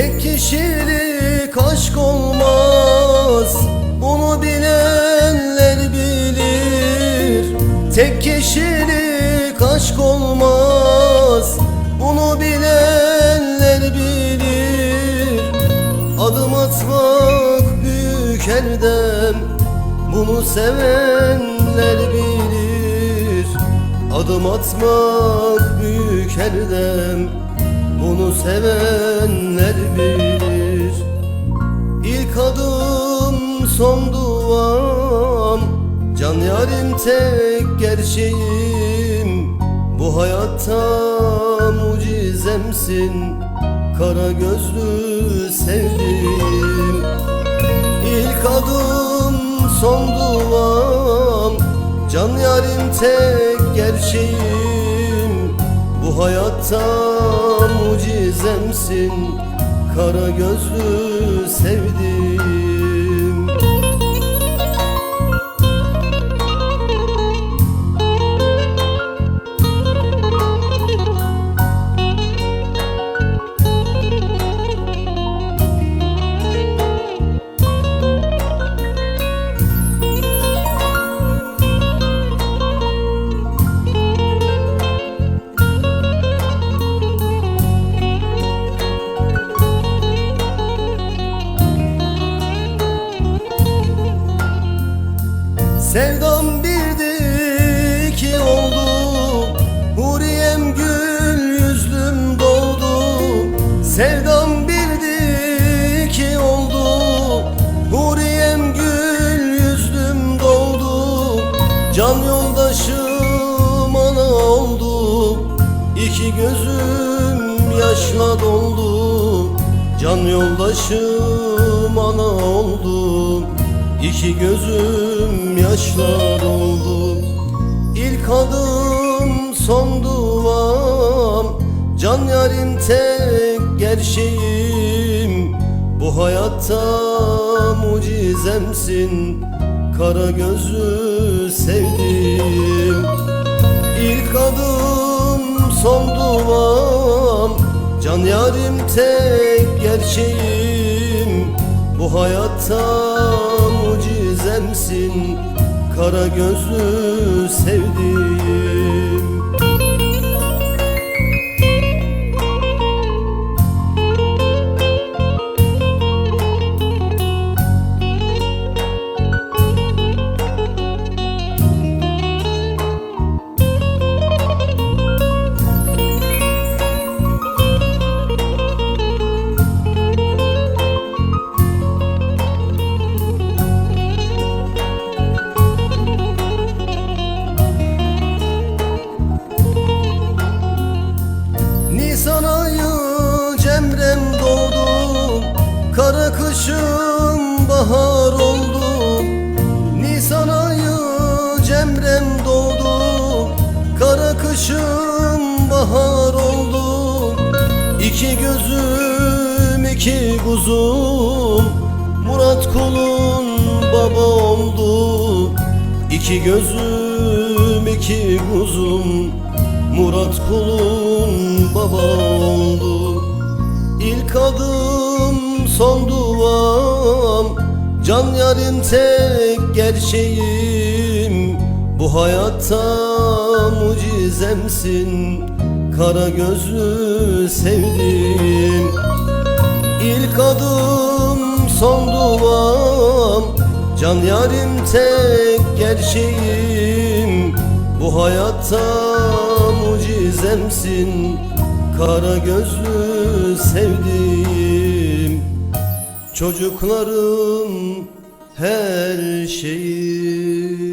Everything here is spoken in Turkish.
Tek kişilik aşk olmaz Bunu bilenler bilir. Tek kişilik aşk olmaz Bunu bilenler bilir. Adım atmak büyük erdem Bunu sevenler bilir. Adım atmak büyük erdem bunu sevenler bilir. İlk adım son duam. Can yarim tek gerçeğim. Bu hayatta mucizemsin. Kara gözlü sevdim İlk adım son duam. Can yarim tek gerçeğim. Bu hayatta mucizemsin. Kara gözlü sevdim Sevdam birdi iki oldu. Huriyem gül yüzlüm doldu Sevdam birdi iki oldu. Huriyem gül yüzlüm doldu Can yoldaşım ana oldu. İki gözüm yaşla doldu. Can yoldaşım ana oldu İki gözüm yaşla doldu İlk adım son duam. Can yarim tek gerçeğim. Bu hayatta mucizemsin. Kara gözlü sevdim İlk adım son duam. Can yarim tek gerçeğim. Bu hayatta mucizemsin Kara gözlü sevdim Kışım bahar oldu Nisan ayı cemrem doğdu. Kara kışım bahar oldu İki gözüm iki kuzum. Murat kulun baba oldu. İki gözüm iki kuzum. Murat kulun baba oldu. İlk adım son duam Can yarim tek gerçeğim. Bu hayatta mucizemsin. Kara gözlü sevdim İlk adım son duam. Can yarim tek gerçeğim. Bu hayatta mucizemsin. Kara gözlü sevdim Çocuklarım her şeyi.